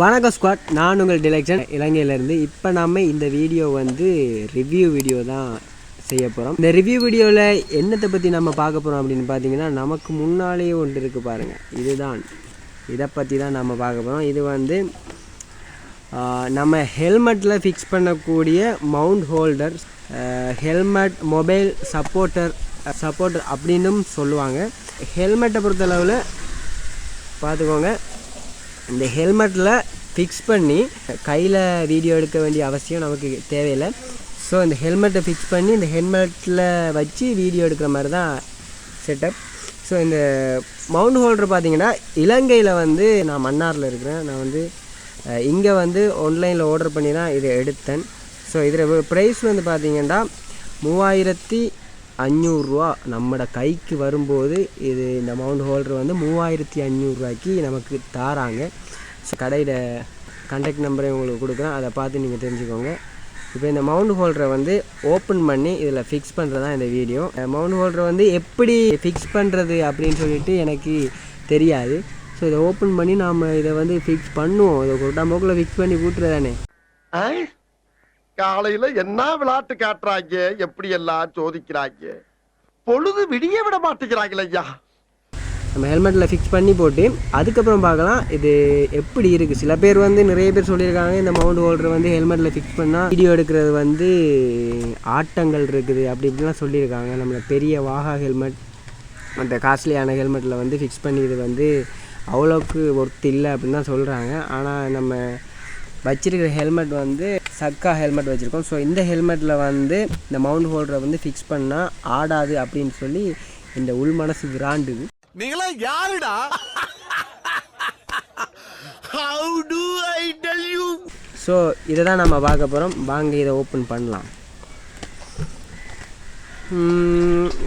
வணக்கம் ஸ்குவாட் நான் உங்கள் டிலெக்ஷன். இலங்கையிலேருந்து இப்போ நாம் இந்த வீடியோ வந்து ரிவ்யூ வீடியோ தான் செய்ய போகிறோம் இந்த ரிவ்யூ வீடியோவில் என்னத்தை பற்றி நம்ம பார்க்க போகிறோம் அப்படின்னு பார்த்தீங்கன்னா நமக்கு முன்னாலேயே ஒன்று இருக்குது பாருங்கள் இதுதான். இதை பற்றி தான் நம்ம பார்க்க போகிறோம் இது வந்து நம்ம ஹெல்மெட்டில் ஃபிக்ஸ் பண்ணக்கூடிய mount holder helmet mobile supporter supporter அப்படின்னும் சொல்லுவாங்க. ஹெல்மெட்டை பொறுத்தளவில் பார்த்துக்கோங்க. இந்த ஹெல்மெட்டில் ஃபிக்ஸ் பண்ணி கையில் வீடியோ எடுக்க வேண்டிய அவசியம் நமக்கு தேவையில்லை. ஸோ இந்த ஹெல்மெட்டை ஃபிக்ஸ் பண்ணி இந்த ஹெல்மெட்டில் வச்சு வீடியோ எடுக்கிற மாதிரி தான் செட்டப் ஸோ இந்த மவுண்ட் ஹோல்டர் பார்த்தீங்கன்னா இலங்கையில் வந்து நான் மன்னாரில் இருக்கிறேன். நான் வந்து இங்கே வந்து ஆன்லைனில் ஆர்டர் பண்ணி தான் இதை எடுத்தேன். ஸோ இதில் ப்ரைஸ் வந்து பார்த்தீங்கன்னா மூவாயிரத்தி அஞ்சூறுரூவா நம்மட கைக்கு வரும்போது இது இந்த மவுண்ட் ஹோல்டர் வந்து மூவாயிரத்தி அஞ்சூறுரூவாய்க்கு நமக்கு தாராங்க. கடையில் கான்டாக்ட் நம்பரை உங்களுக்கு கொடுக்குறேன். அதை பார்த்து நீங்கள் தெரிஞ்சுக்கோங்க. இப்போ இந்த மவுண்ட் ஹோல்டரை வந்து ஓப்பன் பண்ணி இதில் ஃபிக்ஸ் பண்ணுறது தான் இந்த வீடியோ மவுண்ட் ஹோல்டரை வந்து எப்படி ஃபிக்ஸ் பண்ணுறது அப்படின்னு சொல்லிட்டு எனக்கு தெரியாது. ஸோ இதை ஓப்பன் பண்ணி நாம் இதை வந்து ஃபிக்ஸ் பண்ணுவோம். இதை கொடுத்தா மோக்கில் ஃபிக்ஸ் பண்ணி கூட்டுறதானே ஆ? என்ன விளையாட்டு காட்டுறாங்க? எப்படி எல்லாம் சோதிக்கிறாங்க? பொழுது விடிய விட மாட்டேங்கிறாங்களே ஐயா. நம்ம ஹெல்மெட்டில் ஃபிக்ஸ் பண்ணி போட்டு அதுக்கப்புறம் பார்க்கலாம் இது எப்படி இருக்குது சில பேர் வந்து நிறைய பேர் சொல்லியிருக்காங்க இந்த மவுண்ட் ஹோல்டர் வந்து ஹெல்மெட்டில் ஃபிக்ஸ் பண்ணால் வீடியோ எடுக்கிறது வந்து ஆட்டங்கள் இருக்குது அப்படி இப்படிலாம் சொல்லியிருக்காங்க. நம்மள பெரிய வாகா ஹெல்மெட் அந்த காஸ்ட்லியான ஹெல்மெட்டில் வந்து ஃபிக்ஸ் பண்ணி இது வந்து அவ்வளோக்கு ஒர்த் இல்லை அப்படின்னு தான் சொல்கிறாங்க ஆனால் நம்ம வச்சிருக்கிற ஹெல்மெட் வந்து சக்கா ஹெல்மெட் வச்சுருக்கோம். ஸோ இந்த ஹெல்மெட்டில் வந்து இந்த மவுண்ட் ஹோல்டரை வந்து ஃபிக்ஸ் பண்ணால் ஆடாது அப்படின்னு சொல்லி இந்த உள் மனசு விராண்டுது. நீங்களா யாருடா? How do I tell you so இதை தான் நம்ம பார்க்க போகிறோம் வாங்க இதை ஓப்பன் பண்ணலாம்.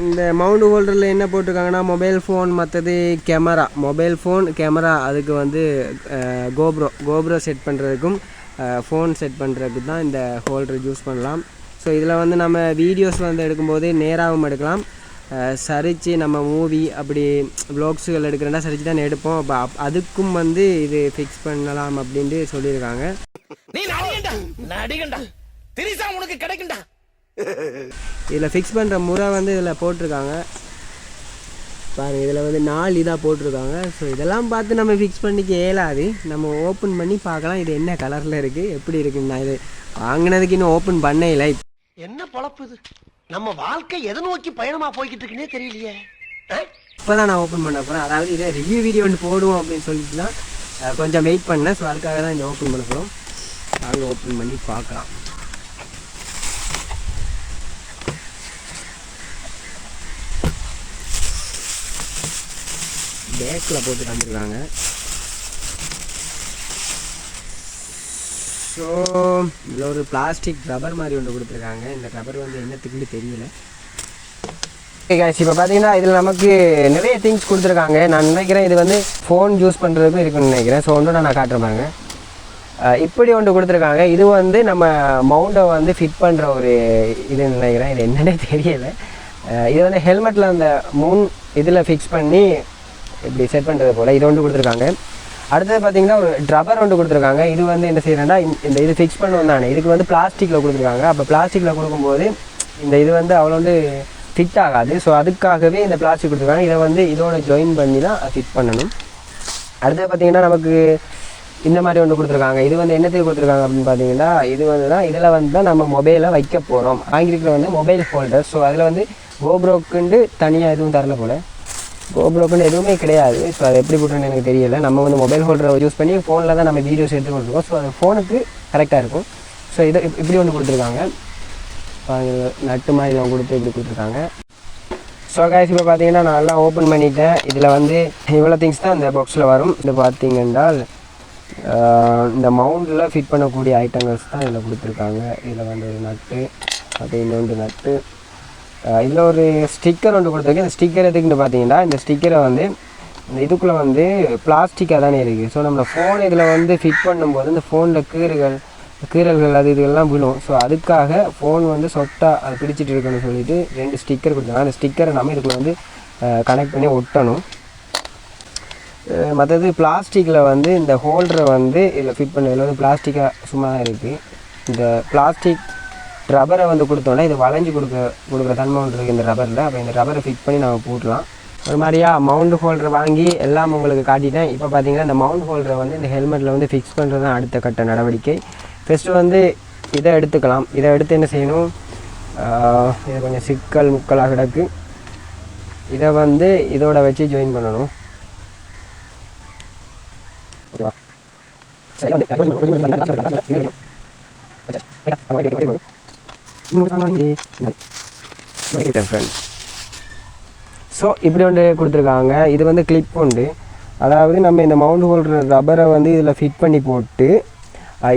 இந்த மவுண்ட் ஹோல்டரில் என்ன போட்டிருக்காங்கன்னா மொபைல் ஃபோன் மற்றது கேமரா மொபைல் ஃபோன் கேமரா அதுக்கு வந்து கோப்ரோ கோப்ரோ செட் பண்ணுறதுக்கும் ஃபோன் செட் பண்ணுறதுக்கு தான் இந்த ஹோல்டர் யூஸ் பண்ணலாம். ஸோ இதில் வந்து நம்ம வீடியோஸ் வந்து எடுக்கும்போது நேராகவும் எடுக்கலாம். சரிச்சு நம்ம மூவி அப்படி வ்ளாக்ஸுகள் எடுக்கிறேன்னா சரிச்சு தான் எடுப்போம். அப்போ அப்- அதுக்கும் வந்து இது ஃபிக்ஸ் பண்ணலாம் அப்படின்ட்டு சொல்லியிருக்காங்க. இதில் ஃபிக்ஸ் பண்ணுற முறை வந்து இதில் போட்டிருக்காங்க. பாருங்க இதில் வந்து நாலு இதாக போட்டிருக்காங்க. ஸோ இதெல்லாம் பார்த்து நம்ம ஃபிக்ஸ் பண்ணிக்க இயலாது. நம்ம ஓப்பன் பண்ணி பார்க்கலாம். இது என்ன கலரில் இருக்குது எப்படி இருக்குன்னு நான் இது வாங்கினதுக்கு இன்னும் ஓப்பன் பண்ணே இல்லை. என்ன பொழப்பு இது? நம்ம வாழ்க்கை எதை நோக்கி பயணமா போய்கிட்டு இருக்குன்னே தெரியலையே. ஆ? நான் ஓப்பன் பண்ண போகிறேன் அதாவது இதை ரிவ்யூ வீடியோ ஒன்று போடுவோம் அப்படின்னு சொல்லிட்டு தான் கொஞ்சம் வெயிட் பண்ணேன். ஸோ அதுக்காக தான் இங்கே ஓப்பன் பண்ண போகிறோம் வாங்க ஓப்பன் பண்ணி பார்க்கலாம். பேக்கில் போட்டு தந்துருக்காங்க ஸோ இதில் ஒரு பிளாஸ்டிக் ரப்பர் மாதிரி ஒன்று கொடுத்துருக்காங்க. இந்த ரப்பர் வந்து என்னத்துக்குன்னு தெரியல. ஓகே இப்போ பார்த்தீங்கன்னா இதில் நமக்கு நிறைய திங்ஸ் கொடுத்துருக்காங்க. நான் நினைக்கிறேன் இது வந்து ஃபோன் யூஸ் பண்ணுறதுக்கும் இருக்குன்னு நினைக்கிறேன். ஸோ ஒன்று நான் காட்டுறேன் பாருங்க. இப்படி ஒன்று கொடுத்துருக்காங்க. இது வந்து நம்ம மவுண்டை வந்து ஃபிட் பண்ணுற ஒரு இதுன்னு நினைக்கிறேன். இது என்னன்னே தெரியலை. இது வந்து ஹெல்மெட்டில் அந்த மூன் இதில் ஃபிக்ஸ் பண்ணி இப்படி செட் பண்ணுறது போல். இது ஒன்று கொடுத்துருக்காங்க. அடுத்தது பார்த்தீங்கன்னா ஒரு ட்ரப்பர் ஒன்று கொடுத்துருக்காங்க. இது வந்து என்ன செய்யறேன்னா இந்த இது ஃபிக்ஸ் பண்ணுவோம் தானே. இதுக்கு வந்து பிளாஸ்டிக்கில் கொடுத்துருக்காங்க. அப்போ பிளாஸ்டிக்கில் கொடுக்கும்போது இந்த இது வந்து அவ்வளோ வந்து ஃபிட் ஆகாது. ஸோ அதுக்காகவே இந்த பிளாஸ்டிக் கொடுத்துருக்காங்க. இதை வந்து இதோட ஜாயின் பண்ணி தான் ஃபிட் பண்ணணும். அடுத்தது பார்த்தீங்கன்னா நமக்கு இந்த மாதிரி ஒன்று கொடுத்துருக்காங்க. இது வந்து என்னத்துக்கு கொடுத்துருக்காங்க அப்படின்னு பார்த்தீங்கன்னா இது வந்து தான் இதில் வந்து தான் நம்ம மொபைலை வைக்க போகிறோம் வாங்கியிருக்கிற வந்து மொபைல் ஹோல்டர் ஸோ அதில் வந்து கோப்ரோக்குண்டு தனியாக எதுவும் தரல போல. கோப்ரோக்குன்னு எதுவுமே கிடையாது. ஸோ அது எப்படி போட்டோன்னு எனக்கு தெரியல. நம்ம வந்து மொபைல் ஹோல்டரை யூஸ் பண்ணி ஃபோனில் தான் நம்ம வீடியோஸ் எடுத்துக்கொண்டிருக்கோம் கொடுத்துருக்கோம். ஸோ அது ஃபோனுக்கு கரெக்டாக இருக்கும். ஸோ இதை இப்படி ஒன்று கொடுத்துருக்காங்க. நட்டு மாதிரி அவங்க கொடுத்து இப்படி கொடுத்துருக்காங்க. ஸோ காய்ஸ் இப்போ பார்த்தீங்கன்னா நான் எல்லாம் ஓப்பன் பண்ணிட்டேன். இதில் வந்து இவ்வளோ திங்ஸ் தான் இந்த பாக்ஸில் வரும். இது பார்த்தீங்கன்றால் இந்த மவுண்டில் ஃபிட் பண்ணக்கூடிய ஐட்டங்கள்ஸ் தான் இதில் கொடுத்துருக்காங்க. இதில் வந்து ஒரு நட்டு அப்படி இன்னொன்று நட்டு. இதில் ஒரு ஸ்டிக்கர் ஒன்று கொடுத்துருக்கேன். இந்த ஸ்டிக்கர் எதுக்குன்னு பார்த்தீங்கன்னா இந்த ஸ்டிக்கரை வந்து இந்த இதுக்குள்ளே வந்து பிளாஸ்டிக்காக தானே இருக்குது ஸோ நம்ம ஃபோன் இதில் வந்து ஃபிட் பண்ணும்போது இந்த ஃபோனில் கீறுகள் கீறல்கள் அது இதுகள்லாம் விழும். ஸோ அதுக்காக ஃபோன் வந்து சொட்டாக அது பிடிச்சிட்டு இருக்குன்னு சொல்லிட்டு ரெண்டு ஸ்டிக்கர் கொடுத்தாங்க அந்த ஸ்டிக்கரை நம்ம இதுக்குள்ள வந்து கனெக்ட் பண்ணி ஒட்டணும். மற்றது பிளாஸ்டிக்கில் வந்து இந்த ஹோல்டரை வந்து இதில் ஃபிட் பண்ண இதில் வந்து பிளாஸ்டிக்காக சும்மா தான் இருக்குது இந்த பிளாஸ்டிக் ரப்பரை வந்து கொடுத்தோன்னா இது வளைஞ்சு கொடுக்க கொடுக்குற தன்மை ஒன்று இருக்குது இந்த ரப்பரில் அப்போ இந்த ரப்பரை ஃபிட் பண்ணி நம்ம போட்டலாம். ஒரு மாதிரியா மவுண்ட் ஹோல்டர் வாங்கி எல்லாம் உங்களுக்கு காட்டிட்டேன். இப்போ பார்த்தீங்கன்னா இந்த மவுண்ட் ஹோல்டரை வந்து இந்த ஹெல்மெட்டில் வந்து ஃபிக்ஸ் பண்ணுறது தான் அடுத்த கட்ட நடவடிக்கை. ஃபஸ்ட்டு வந்து இதை எடுத்துக்கலாம். இதை எடுத்து என்ன செய்யணும்? இது கொஞ்சம் சிக்கல் முக்கலாக கிடக்கு. இதை வந்து இதோட வச்சு ஜாயின் பண்ணணும். ஓகேவா சரி, ஸோ இப்படி ஒன்று கொடுத்துருக்காங்க. இது வந்து கிளிப் உண்டு. அதாவது நம்ம இந்த மவுண்ட் ஹோல்டர் ரப்பரை வந்து இதில் ஃபிட் பண்ணி போட்டு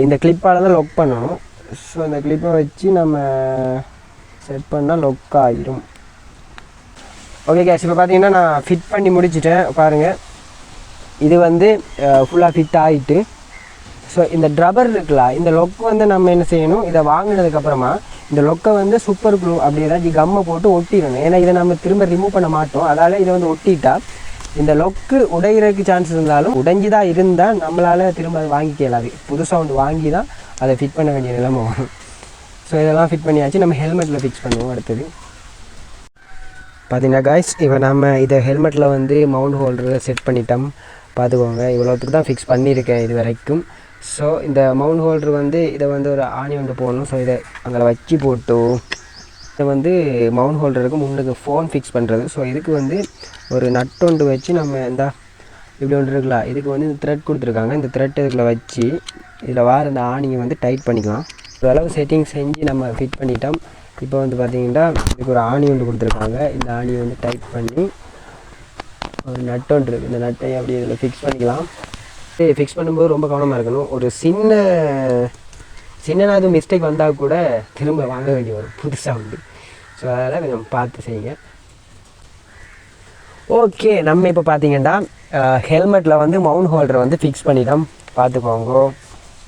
இந்த கிளிப்பால் தான் லொக் பண்ணணும். ஸோ இந்த கிளிப்பை வச்சு நம்ம செட் பண்ணால் லொக் ஆகிரும் ஓகே கேஷ் இப்போ பார்த்தீங்கன்னா நான் ஃபிட் பண்ணி முடிச்சிட்டேன். பாருங்கள் இது வந்து ஃபுல்லாக ஃபிட் ஆகிட்டு ஸோ இந்த ட்ரபர் இருக்குல்ல இந்த லொக் வந்து நம்ம என்ன செய்யணும் இதை வாங்கினதுக்கப்புறமா இந்த லொக்கை வந்து சூப்பர் க்ளூ அப்படி ஏதாச்சும் கம்மை போட்டு ஒட்டிடணும். ஏன்னா இதை நம்ம திரும்ப ரிமூவ் பண்ண மாட்டோம். அதால் இதை வந்து ஒட்டிட்டா இந்த லொக்கு உடையிறதுக்கு சான்ஸ் இருந்தாலும் உடைஞ்சி தான் இருந்தால் நம்மளால் திரும்ப அதை வாங்கிக்க இயலாது. புதுசாக ஒன்று வாங்கி தான் அதை ஃபிட் பண்ண வேண்டிய நிலைமை வரும். ஸோ இதெல்லாம் ஃபிட் பண்ணியாச்சு. நம்ம ஹெல்மெட்டில் ஃபிக்ஸ் பண்ணுவோம் அடுத்தது. பார்த்தீங்கன்னா காய்ஸ் இப்போ நம்ம இதை ஹெல்மெட்டில் வந்து மவுண்ட் ஹோல்டரில் செட் பண்ணிட்டோம். பார்த்துக்கோங்க. இவ்வளோத்துக்கு தான் ஃபிக்ஸ் பண்ணியிருக்கேன் இது வரைக்கும் ஸோ இந்த மவுண்ட் ஹோல்டர் வந்து இதை வந்து ஒரு ஆணி ஒன்று போடணும். ஸோ இதை அங்கே வச்சு போட்டு இதை வந்து மவுண்ட் ஹோல்டருக்கு முன்னுக்கு ஃபோன் ஃபிக்ஸ் பண்ணுறது ஸோ இதுக்கு வந்து ஒரு நட் ஒன்று வச்சு நம்ம இந்த இப்படி ஒன்று இருக்குல்ல இதுக்கு வந்து இந்த த்ரெட் கொடுத்துருக்காங்க. இந்த த்ரெட் இதுக்குள்ள வச்சு இதில் வார இந்த ஆணியை வந்து டைட் பண்ணிக்கலாம். ஓரளவு செட்டிங் செஞ்சு நம்ம ஃபிட் பண்ணிட்டோம். இப்போ வந்து பார்த்திங்கன்னா இதுக்கு ஒரு ஆணி ஒன்று கொடுத்துருக்காங்க. இந்த ஆணியை வந்து டைட் பண்ணி ஒரு நட் ஒன்று இருக்குது இந்த நட்டை அப்படி இதில் ஃபிக்ஸ் பண்ணிக்கலாம். ஃபிக்ஸ் பண்ணும்போது ரொம்ப கவனமாக இருக்கணும். ஒரு சின்ன சின்னனாவது மிஸ்டேக் வந்தால் கூட திரும்ப வாங்க வேண்டி வரும் புதுசாக உண்டு. ஸோ அதனால் கொஞ்சம் பார்த்து செய்யுங்க. ஓகே நம்ம இப்போ பார்த்தீங்கன்னா ஹெல்மெட்டில் வந்து மவுண்ட் ஹோல்டரை வந்து ஃபிக்ஸ் பண்ணிட்டோம் பார்த்துக்கோங்க.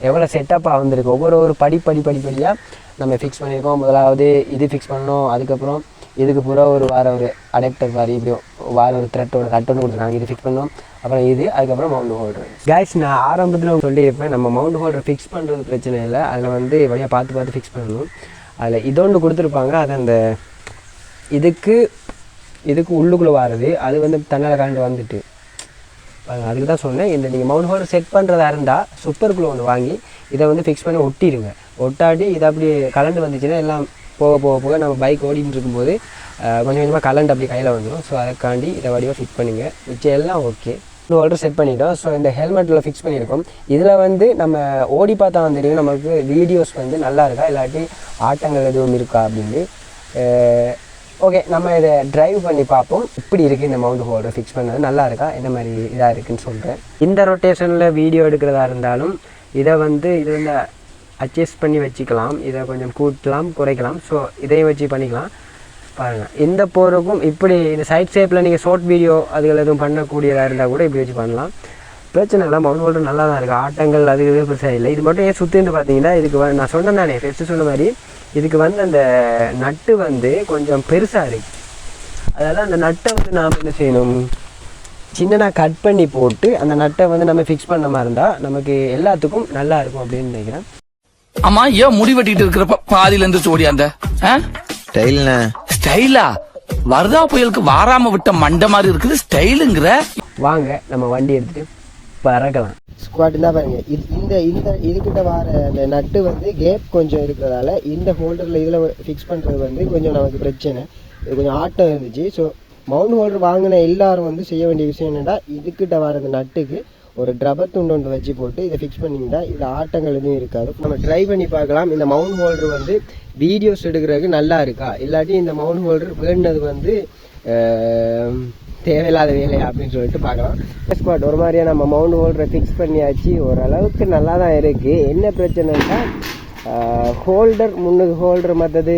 எவ்வளோ செட்டப்பாக வந்திருக்கு. ஒவ்வொரு ஒரு படி படி படிப்படியாக நம்ம ஃபிக்ஸ் பண்ணியிருக்கோம் முதலாவது இது ஃபிக்ஸ் பண்ணோம் அதுக்கப்புறம் இதுக்கு பூரா ஒரு வார ஒரு அடாப்டர் மாதிரி இப்படி வார ஒரு த்ரெட்டோட கட்டொன்று கொடுத்துருக்காங்க இது ஃபிக்ஸ் பண்ணோம். அப்புறம் இது அதுக்கப்புறம் மவுண்ட் ஹோல்டர் கைஸ் நான் ஆரம்பத்தில் சொல்லியிருப்பேன் நம்ம மவுண்ட் ஹோல்டர் ஃபிக்ஸ் பண்ணுறது பிரச்சனை இல்லை. அதில் வந்து வழியாக பார்த்து பார்த்து ஃபிக்ஸ் பண்ணணும். அதில் இதோண்டு கொடுத்துருப்பாங்க அது அந்த இதுக்கு இதுக்கு உள்ளுக்குள்ளே வாருது. அது வந்து தன்னால் கரண்ட் வந்துட்டு. அதுக்கு தான் சொன்னேன். இந்த நீங்கள் மவுண்ட் ஹோல்டர் செட் பண்ணுறதா இருந்தால் சூப்பர் குளோ ஒன்று வாங்கி இதை வந்து ஃபிக்ஸ் பண்ணி ஒட்டிடுங்க ஒட்டாட்டி இது அப்படி கலண்டு வந்துச்சுன்னா எல்லாம் போக போக போக நம்ம பைக் ஓடிட்டு இருக்கும்போது கொஞ்சம் கொஞ்சமாக கலண்டு அப்படி கையில் வந்துடும் ஸோ அதுக்காண்டி இதை வடிவாக ஃபிட் பண்ணுங்க. மிச்சம் எல்லாம் ஓகே ஹோல்டர் செட் பண்ணிட்டோம். ஸோ இந்த ஹெல்மெட்டில் ஃபிக்ஸ் பண்ணியிருக்கோம். இதில் வந்து நம்ம ஓடி பார்த்தா வந்து தெரியும். நமக்கு வீடியோஸ் வந்து நல்லா இருக்கா? இல்லாட்டி ஆட்டங்கள் எதுவும் இருக்கா அப்படின்னு. ஓகே நம்ம இதை ட்ரைவ் பண்ணி பார்ப்போம். இப்படி இருக்குது இந்த மவுண்ட் ஹோல்டர் ஃபிக்ஸ் பண்ணது. நல்லா இருக்கா? என்ன மாதிரி இதாக இருக்குன்னு சொல்கிறேன் இந்த ரொட்டேஷனில் வீடியோ எடுக்கிறதா இருந்தாலும் இதை வந்து இது வந்து அட்ஜஸ்ட் பண்ணி வச்சுக்கலாம். இதை கொஞ்சம் கூட்டலாம் குறைக்கலாம். ஸோ இதையும் வச்சு பண்ணிக்கலாம். பாருங்கள் இந்த போருக்கும் இப்படி இந்த சைட் ஷேப்பில் நீங்கள் ஷார்ட் வீடியோ அதுகள் எதுவும் பண்ணக்கூடியதாக இருந்தால் கூட இப்படி வச்சு பண்ணலாம். பிரச்சனை இல்லை மவுண்ட் ஹோல்டர் நல்லா தான் இருக்குது ஆட்டங்கள் அது இது பெருசாக இல்லை. இது மட்டும் ஏன் சுற்றின்னு பார்த்தீங்கன்னா இதுக்கு வ- நான் சொன்னேன் தானே ஃபஸ்ட்டு சொன்ன மாதிரி இதுக்கு வந்து அந்த நட்டு வந்து கொஞ்சம் பெருசாக இருக்கு. அதனால் அந்த நட்டை வந்து நாம் என்ன செய்யணும்? சின்னதாக கட் பண்ணி போட்டு அந்த நட்டை வந்து நம்ம ஃபிக்ஸ் பண்ண மாதிரி இருந்தால் நமக்கு எல்லாத்துக்கும் நல்லா இருக்கும் அப்படின்னு நினைக்கிறேன். ஆமா ஏன் முடி வெட்டிட்டு இருக்கிறப்ப பாதியில இருந்து ஓடியாந்த? ஸ்டைல்ண்ணே ஸ்டைலா வரதா புயலுக்கு வாராம விட்ட மண்டை மாதிரி இருக்குது ஸ்டைலுங்கிற வாங்க நம்ம வண்டி எடுத்துகிட்டு பறக்கலாம். ஸ்குவாட் தான் பாருங்க. இது இந்த இந்த இதுக்கிட்ட வர அந்த நட்டு வந்து கேப் கொஞ்சம் இருக்கிறதால இந்த ஹோல்டரில் இதில் ஃபிக்ஸ் பண்ணுறது வந்து கொஞ்சம் நமக்கு பிரச்சனை. இது கொஞ்சம் ஆட்டம் இருந்துச்சு. ஸோ மவுண்ட் ஹோல்டர் வாங்கின எல்லாரும் வந்து செய்ய வேண்டிய விஷயம் என்னென்னா இதுக்கிட்ட வர அந்த நட்டுக்கு ஒரு ட்ரபர் துண்டு ஒன்று வச்சு போட்டு இதை ஃபிக்ஸ் பண்ணிங்கன்னா இதில் ஆட்டங்கள் எதுவும் இருக்காது. நம்ம ட்ரை பண்ணி பார்க்கலாம். இந்த மவுண்ட் ஹோல்டர் வந்து வீடியோஸ் எடுக்கிறதுக்கு நல்லா இருக்கா? இல்லாட்டி இந்த மவுண்ட் ஹோல்டர் வேண்டது வந்து தேவையில்லாத வேலையா அப்படின்னு சொல்லிட்டு பார்க்கலாம். ஸ்பாட் ஒரு மாதிரியா நம்ம மவுண்ட் ஹோல்டரை ஃபிக்ஸ் பண்ணியாச்சு. ஓரளவுக்கு நல்லா தான் இருக்குது என்ன பிரச்சனைன்னா ஹோல்டர் முன்னுக்கு ஹோல்டர் மற்றது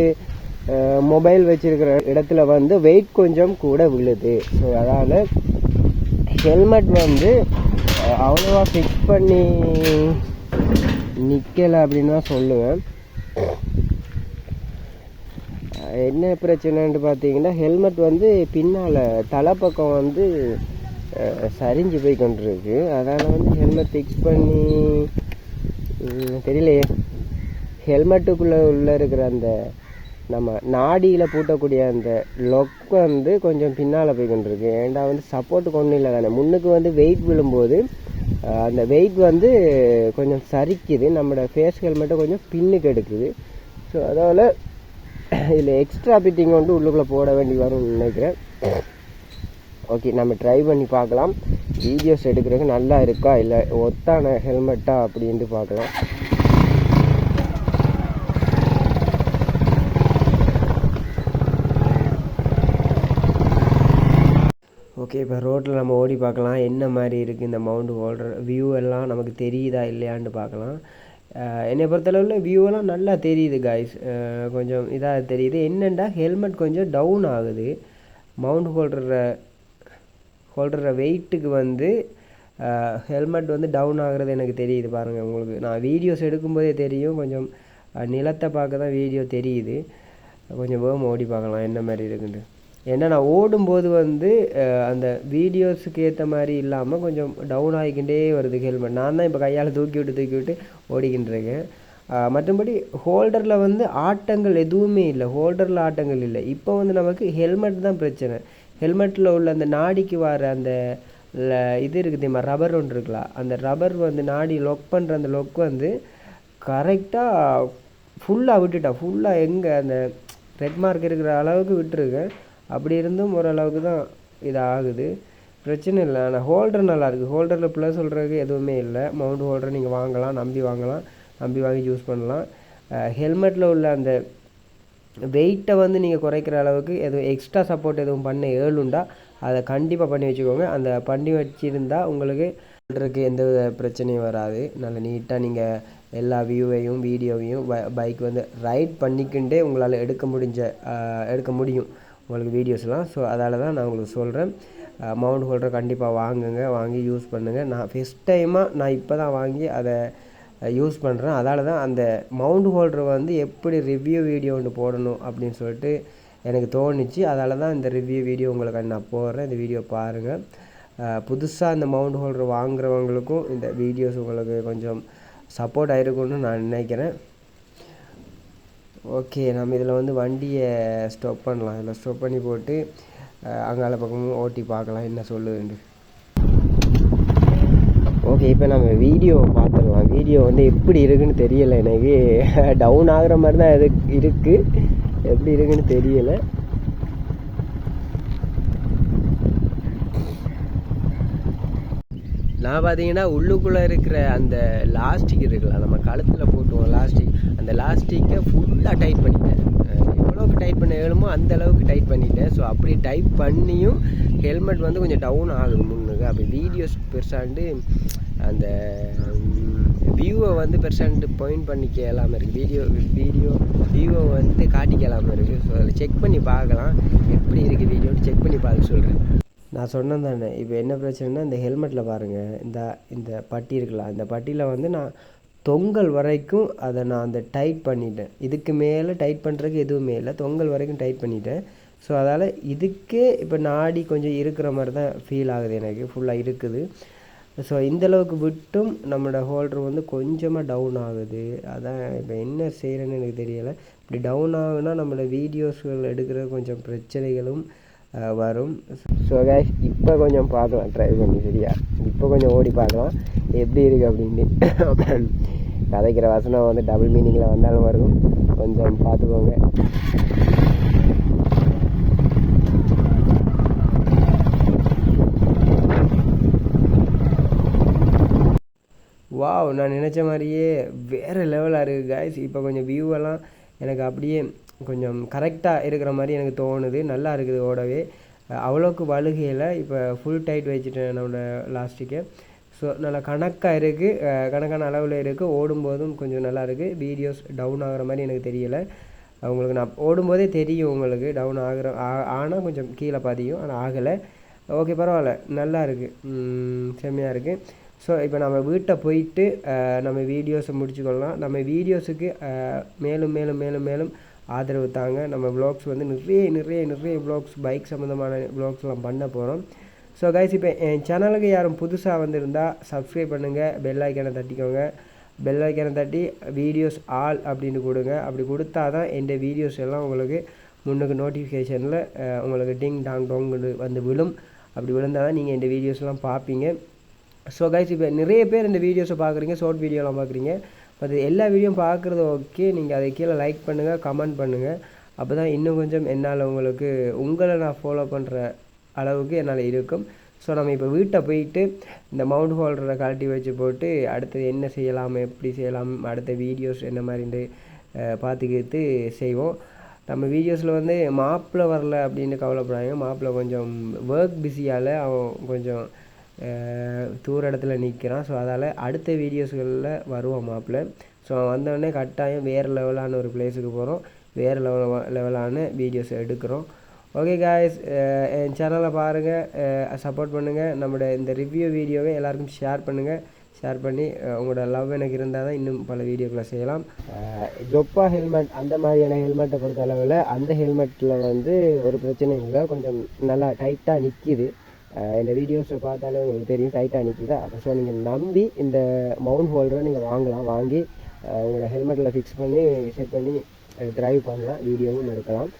மொபைல் வச்சிருக்கிற இடத்துல வந்து வெயிட் கொஞ்சம் கூட விழுது. ஸோ அதனால் ஹெல்மெட் வந்து அவ்வளோவா ஃபிக்ஸ் பண்ணி நிற்கலை அப்படின்னு தான் சொல்லுவேன். என்ன பிரச்சனைன்ட்டு பார்த்தீங்கன்னா ஹெல்மெட் வந்து பின்னால் தலைப்பக்கம் வந்து சரிஞ்சு போய் கொண்டிருக்கு. அதால் வந்து ஹெல்மெட் ஃபிக்ஸ் பண்ணி தெரியலையே. ஹெல்மெட்டுக்குள்ளே உள்ளே இருக்கிற அந்த நம்ம நாடியில் பூட்டக்கூடிய அந்த லொக் வந்து கொஞ்சம் பின்னால் போய் கொண்டிருக்கு. ஏன்டா வந்து சப்போர்ட்டுக்கு ஒன்றும் இல்லை தானே. முன்னுக்கு வந்து வெயிட் விழும்போது அந்த வெயிட் வந்து கொஞ்சம் சரிக்குது. நம்மளோட ஃபேஸ் ஹெல்மெட்டை கொஞ்சம் பின்னுக்கு எடுக்குது ஸோ அதால் இதில் எக்ஸ்ட்ரா பிட்டிங் வந்து உள்ளுக்குள்ளே போட வேண்டி வரும்னு நினைக்கிறேன். ஓகே நம்ம ட்ரை பண்ணி பார்க்கலாம். வீடியோஸ் எடுக்கிறதுக்கு நல்லா இருக்கா? இல்லை ஒத்தான ஹெல்மெட்டா அப்படின்ட்டு பார்க்கலாம். ஓகே இப்போ ரோட்டில் நம்ம ஓடி பார்க்கலாம். என்ன மாதிரி இருக்குது இந்த மவுண்ட் ஹோல்டர்? வியூ எல்லாம் நமக்கு தெரியுதா இல்லையான்னு பார்க்கலாம். என்னை பொறுத்தளவில் வியூ எல்லாம் நல்லா தெரியுது காய்ஸ் கொஞ்சம் இதாக தெரியுது. என்னென்னா ஹெல்மெட் கொஞ்சம் டவுன் ஆகுது. மவுண்ட் ஹோல்டர ஹோல்டர வெயிட்டுக்கு வந்து ஹெல்மெட் வந்து டவுன் ஆகுறது எனக்கு தெரியுது பாருங்கள் உங்களுக்கு. நான் வீடியோஸ் எடுக்கும்போதே தெரியும். கொஞ்சம் நிலத்தை பார்க்க தான் வீடியோ தெரியுது. கொஞ்சம் வேகம் ஓடி பார்க்கலாம். என்ன மாதிரி இருக்குன்ட்டு. ஏன்னா நான் ஓடும்போது வந்து அந்த வீடியோஸுக்கு ஏற்ற மாதிரி இல்லாமல் கொஞ்சம் டவுன் ஆகிக்கிட்டே வருது ஹெல்மெட் நான் தான் இப்போ கையால் தூக்கி விட்டு தூக்கி விட்டு ஓடிக்கிட்டு இருக்கேன். மற்றபடி ஹோல்டரில் வந்து ஆட்டங்கள் எதுவுமே இல்லை. ஹோல்டரில் ஆட்டங்கள் இல்லை. இப்போ வந்து நமக்கு ஹெல்மெட் தான் பிரச்சனை. ஹெல்மெட்டில் உள்ள அந்த நாடிக்கு வர அந்த ல- இது இருக்குது தெரியுமா? ரப்பர் ஒன்று இருக்கலாம் அந்த ரப்பர் வந்து நாடி லொக் பண்ணுற அந்த லொக் வந்து கரெக்டாக ஃபுல்லாக விட்டுட்டா ஃபுல்லாக எங்கே அந்த ரெட் மார்க் இருக்கிற அளவுக்கு விட்டுருக்கேன். அப்படி இருந்தும் ஓரளவுக்கு தான் இது ஆகுது பிரச்சனை இல்லை. ஆனால் ஹோல்டர் நல்லாயிருக்கு. ஹோல்டரில் ப்ளஸ் சொல்கிறதுக்கு எதுவுமே இல்லை. மவுண்ட் ஹோல்டர் நீங்கள் வாங்கலாம் நம்பி வாங்கலாம் நம்பி வாங்கி யூஸ் பண்ணலாம். ஹெல்மெட்டில் உள்ள அந்த வெயிட்டை வந்து நீங்கள் குறைக்கிற அளவுக்கு எதுவும் எக்ஸ்ட்ரா சப்போர்ட் எதுவும் பண்ண ஏழுண்டா அதை கண்டிப்பாக பண்ணி வச்சுக்கோங்க. அந்த பண்ணி வச்சுருந்தா உங்களுக்கு ஹோல்டருக்கு எந்த வித பிரச்சனையும் வராது. நல்ல நீட்டாக நீங்கள் எல்லா வியூவையும் வீடியோவையும் பைக் வந்து ரைட் பண்ணிக்கிண்டே உங்களால் எடுக்க முடிஞ்ச எடுக்க முடியும். உங்களுக்கு வீடியோஸ்லாம் ஸோ அதால் தான் நான் உங்களுக்கு சொல்கிறேன் மவுண்ட் ஹோல்டர் கண்டிப்பாக வாங்குங்க. வாங்கி யூஸ் பண்ணுங்கள் நான் ஃபஸ்ட் டைமாக நான் இப்போ தான் வாங்கி அதை யூஸ் பண்ணுறேன் அதால் தான் அந்த மவுண்ட் ஹோல்டர் வந்து எப்படி ரிவ்யூ வீடியோ ஒன்று போடணும் அப்படின்னு சொல்லிட்டு எனக்கு தோணுச்சு. அதால் தான் இந்த ரிவ்யூ வீடியோ உங்களுக்கு நான் போடுறேன். இந்த வீடியோ பாருங்கள் புதுசாக இந்த மவுண்ட் ஹோல்டர் வாங்குறவங்களுக்கும் இந்த வீடியோஸ் உங்களுக்கு கொஞ்சம் சப்போர்ட் ஆகிருக்குன்னு நான் நினைக்கிறேன். ஓகே நம்ம இதில் வந்து வண்டியை ஸ்டாப் பண்ணலாம். இதில் ஸ்டாப் பண்ணி போட்டு அங்கால பக்கமும் ஓட்டி பார்க்கலாம். என்ன சொல்லுதுண்டு ஓகே இப்போ நம்ம வீடியோ பார்த்துடலாம். வீடியோ வந்து எப்படி இருக்குன்னு தெரியலை. எனக்கு டவுன் ஆகிற மாதிரி தான் இது இருக்குது எப்படி இருக்குன்னு தெரியலை. நான் பார்த்தீங்கன்னா உள்ளுக்குள்ளே இருக்கிற அந்த லாஸ்டிக் இருக்குல்ல நம்ம கழுத்தில் போட்டுவோம் லாஸ்டிக். அந்த லாஸ்டிக்கை ஃபுல்லாக டைட் பண்ணிட்டேன். எவ்வளோக்கு டைட் பண்ண வேணுமோ அந்த அளவுக்கு டைட் பண்ணிட்டேன். ஸோ அப்படி டைட் பண்ணியும் ஹெல்மெட் வந்து கொஞ்சம் டவுன் ஆகுது முன்னுக்கு. அப்படி வீடியோஸ் பெருசாண்டு அந்த வியூவை வந்து பெருசாண்டு பாயிண்ட் பண்ணிக்கலாமல் இருக்குது வீடியோ வீடியோ வியூவை வந்து காட்டிக்கலாமல் இருக்குது ஸோ அதில் செக் பண்ணி பார்க்கலாம். எப்படி இருக்குது வீடியோன்னு செக் பண்ணி பார்க்க சொல்கிறேன் நான் சொன்னேன் தானே இப்போ என்ன பிரச்சனைனா இந்த ஹெல்மெட்டில் பாருங்கள் இந்த இந்த பட்டி இருக்கலாம் இந்த பட்டியில் வந்து நான் தொங்கல் வரைக்கும் அதை நான் அந்த டைட் பண்ணிட்டேன். இதுக்கு மேலே டைட் பண்ணுறதுக்கு எதுவுமே இல்லை தொங்கல் வரைக்கும் டைட் பண்ணிட்டேன். ஸோ அதால் இதுக்கே இப்போ நாடி கொஞ்சம் இருக்கிற மாதிரி தான் ஃபீல் ஆகுது எனக்கு ஃபுல்லாக இருக்குது. ஸோ இந்தளவுக்கு விட்டும் நம்மளோட ஹோல்டர் வந்து கொஞ்சமாக டவுன் ஆகுது. அதான் இப்போ என்ன செய்கிறேன்னு எனக்கு தெரியலை. இப்படி டவுன் ஆகுனா நம்மளோட வீடியோஸ்கள் எடுக்கிற கொஞ்சம் பிரச்சனைகளும் வரும் ஸோ கேஷ் இப்போ கொஞ்சம் பார்க்கலாம் ட்ரை பண்ணி சரியா இப்போ கொஞ்சம் ஓடி பார்க்கலாம் எப்படி இருக்குது அப்படின்னு கதைக்கிற வசனம் வந்து டபுள் மீனிங்கில் வந்தாலும் வரும் கொஞ்சம் பார்த்துக்கோங்க வாவ் நான் நினச்ச மாதிரியே வேறு லெவலாக இருக்குது காய்ஸ் இப்போ கொஞ்சம் வியூவெல்லாம் எனக்கு அப்படியே கொஞ்சம் கரெக்டாக இருக்கிற மாதிரி எனக்கு தோணுது. நல்லா இருக்குது ஓடவே. அவ்வளோக்கு வழுகையில் இப்போ ஃபுல் டைட் வச்சுட்டேன் என்னோடய லாஸ்ட்டுக்கு ஸோ நல்லா கணக்காக இருக்குது கணக்கான அளவில் இருக்குது ஓடும்போதும் கொஞ்சம் நல்லா இருக்குது வீடியோஸ் டவுன் ஆகிற மாதிரி எனக்கு தெரியலை. உங்களுக்கு நான் ஓடும்போதே தெரியும் உங்களுக்கு. டவுன் ஆகிற ஆனால் கொஞ்சம் கீழே பதியும். ஆனால் ஆகலை. ஓகே பரவாயில்ல. நல்லா இருக்குது செம்மையாக இருக்குது ஸோ இப்போ நம்ம வீட்டை போயிட்டு நம்ம வீடியோஸை முடிச்சுக்கொள்ளலாம். நம்ம வீடியோஸுக்கு மேலும் மேலும் மேலும் மேலும் ஆதரவு தாங்க. நம்ம வ்ளாக்ஸ் வந்து நிறைய நிறைய நிறைய வ்ளாக்ஸ் பைக் சம்மந்தமான வ்ளாக்ஸ்லாம் பண்ண போகிறோம் ஸோ கைஸ் இப்போ என் சேனலுக்கு யாரும் புதுசாக வந்திருந்தால் சப்ஸ்கிரைப் பண்ணுங்கள் பெல் ஐக்கனை தட்டிக்கோங்க. பெல் ஐக்கனை தட்டி வீடியோஸ் ஆல் அப்படின்னு கொடுங்க. அப்படி கொடுத்தா தான் எந்த வீடியோஸ் எல்லாம் உங்களுக்கு முன்னுக்கு நோட்டிஃபிகேஷனில் உங்களுக்கு டிங் டாங் டோங் வந்து விழும். அப்படி விழுந்தால் தான் நீங்கள் இந்த வீடியோஸ்லாம் பார்ப்பீங்க. ஸோ கைஸ் இப்போ நிறைய பேர் இந்த வீடியோஸை பார்க்குறீங்க ஷார்ட் வீடியோலாம் பார்க்குறீங்க. பட் எல்லா வீடியோவும் பார்க்குறது ஓகே நீங்கள் அதை கீழே லைக் பண்ணுங்கள் கமெண்ட் பண்ணுங்கள் அப்போ தான் இன்னும் கொஞ்சம் என்னால் உங்களுக்கு உங்களை நான் ஃபாலோ பண்ணுற அளவுக்கு என்னால் இருக்கும். ஸோ நம்ம இப்போ வீட்டை போயிட்டு இந்த மவுண்ட் ஹோல்டரை கழட்டி வச்சு போட்டு அடுத்தது என்ன செய்யலாம் எப்படி செய்யலாம் அடுத்த வீடியோஸ் என்ன மாதிரின்ட்டு பார்த்துக்கிட்டு செய்வோம். நம்ம வீடியோஸில் வந்து மாப்பிள்ளை வரல அப்படின்னு கவலைப்படாங்க மாப்பிள்ளை கொஞ்சம் ஒர்க் பிஸியால் அவன் கொஞ்சம் தூர இடத்துல நிற்கிறான் ஸோ அதால் அடுத்த வீடியோஸ்களில் வருவான் மாப்பிள்ள. ஸோ அவன் வந்தோடனே கட்டாயம் வேறு லெவலான ஒரு பிளேஸுக்கு போகிறோம் வேறு லெவல் லெவலான வீடியோஸ் எடுக்கிறோம். ஓகே காய்ஸ் என் சேனலை பாருங்கள் சப்போர்ட் பண்ணுங்கள் நம்மளோட இந்த ரிவ்யூ வீடியோவை எல்லாருக்கும் ஷேர் பண்ணுங்கள் ஷேர் பண்ணி உங்களோட லவ் எனக்கு இருந்தால் தான் இன்னும் பல வீடியோக்களை செய்யலாம். ஜொப்பா ஹெல்மெட் அந்த மாதிரியான ஹெல்மெட்டை பொறுத்த அளவில் அந்த ஹெல்மெட்டில் வந்து ஒரு பிரச்சனையும் இல்லை. கொஞ்சம் நல்லா டைட்டாக நிற்கிது இந்த வீடியோஸை பார்த்தாலே உங்களுக்கு தெரியும் டைட்டாக நிற்கிது ஸோ நீங்கள் நம்பி இந்த மவுண்ட் ஹோல்டரை நீங்கள் வாங்கலாம். வாங்கி உங்களோட ஹெல்மெட்டில் ஃபிக்ஸ் பண்ணி செட் பண்ணி ட்ரைவ் பண்ணலாம். வீடியோவும் எடுக்கலாம்.